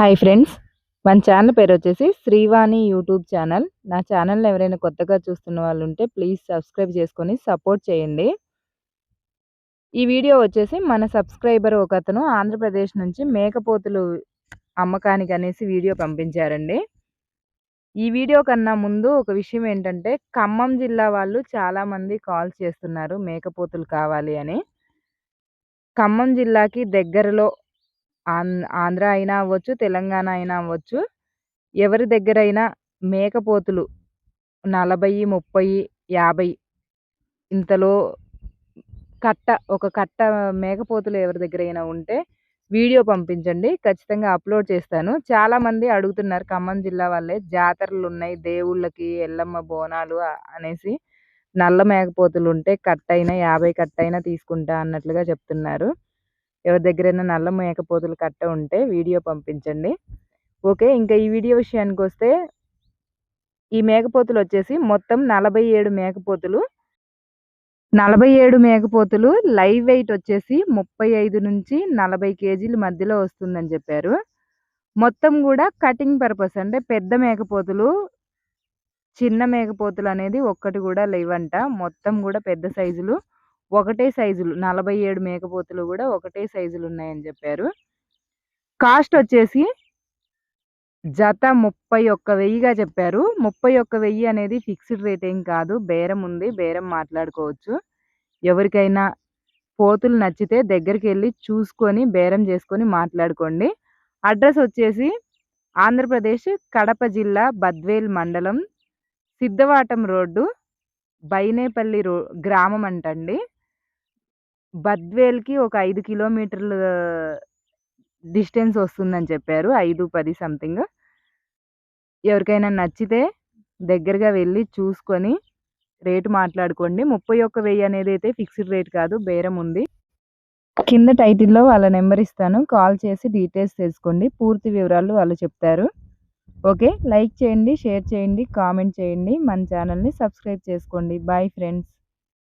Hi friends మన channel పేరు వచ్చేసి శ్రీవాణి యూట్యూబ్ ఛానల్ నా ఛానల్ ఎవరైనా కొత్తగా చూస్తున్న వాళ్ళు ఉంటే ప్లీజ్ సబ్స్క్రైబ్ చేసుకొని సపోర్ట్ చేయండి. ఈ వీడియో వచ్చేసి మన సబ్స్క్రైబర్ ఒక అతను ఆంధ్రప్రదేశ్ నుంచి మేకపోతులు అమ్మకానికి అనేసి వీడియో పంపించారండి. ఈ వీడియో కన్నా ముందు ఒక విషయం ఏంటంటే ఖమ్మం జిల్లా వాళ్ళు చాలామంది కాల్స్ చేస్తున్నారు మేకపోతులు కావాలి అని. ఖమ్మం జిల్లాకి దగ్గరలో ఆం ఆంధ్ర అయినా అవ్వచ్చు, తెలంగాణ అయినా అవ్వచ్చు. ఎవరి దగ్గరైనా మేకపోతులు 40, 30, 50 ఇంతలో కట్ట ఒక కట్ట మేకపోతులు ఎవరి దగ్గరైనా ఉంటే వీడియో పంపించండి. ఖచ్చితంగా అప్‌లోడ్ చేస్తాను. చాలామంది అడుగుతున్నారు ఖమ్మం జిల్లా వాళ్ళే జాతరలున్నాయి దేవుళ్ళకి, ఎల్లమ్మ బోనాలు అనేసి నల్ల మేకపోతులుంటే కట్టయినా 50 కట్టయినా తీసుకుంటా అన్నట్లుగా చెప్తున్నారు. ఎవరి దగ్గరైనా నల్ల మేకపోతులు కట్ట ఉంటే వీడియో పంపించండి. ఓకే. ఇంకా ఈ వీడియో విషయానికి వస్తే ఈ మేకపోతులు వచ్చేసి మొత్తం 47 మేకపోతులు. 47 మేకపోతులు లైవ్ వెయిట్ వచ్చేసి 35-40 కేజీల మధ్యలో వస్తుందని చెప్పారు. మొత్తం కూడా కటింగ్ పర్పస్ అంటే పెద్ద మేకపోతులు చిన్న మేకపోతులు అనేది ఒక్కటి కూడా లేవంట. మొత్తం కూడా పెద్ద సైజులు. ఒకటే సైజులు 47 మేకపోతులు కూడా ఒకటే సైజులు ఉన్నాయని చెప్పారు. కాస్ట్ వచ్చేసి జత 31,000గా చెప్పారు. 31,000 అనేది ఫిక్స్డ్ రేట్ ఏం కాదు. బేరం ఉంది. బేరం మాట్లాడుకోవచ్చు. ఎవరికైనా పోతులు నచ్చితే దగ్గరికి వెళ్ళి చూసుకొని బేరం చేసుకొని మాట్లాడుకోండి. అడ్రస్ వచ్చేసి ఆంధ్రప్రదేశ్ కడప జిల్లా బద్వేల్ మండలం సిద్ధవాటం రోడ్డు బైనేపల్లి రో గ్రామం అంటండి. బద్వేల్‌కి ఒక ఐదు కిలోమీటర్లు డిస్టెన్స్ వస్తుందని చెప్పారు. 5, 10 సంథింగ్. ఎవరికైనా నచ్చితే దగ్గరగా వెళ్ళి చూసుకొని రేటు మాట్లాడుకోండి. ముప్పై ఒక్క వెయ్యి అనేది అయితే ఫిక్స్డ్ రేట్ కాదు. బేరం ఉంది. కింద టైటిల్‌లో వాళ్ళ నెంబర్ ఇస్తాను. కాల్ చేసి డీటెయిల్స్ తెలుసుకోండి. పూర్తి వివరాలు వాళ్ళు చెప్తారు. ఓకే. లైక్ చేయండి, షేర్ చేయండి, కామెంట్ చేయండి. మన ఛానల్‌ని సబ్స్క్రైబ్ చేసుకోండి. Bye friends.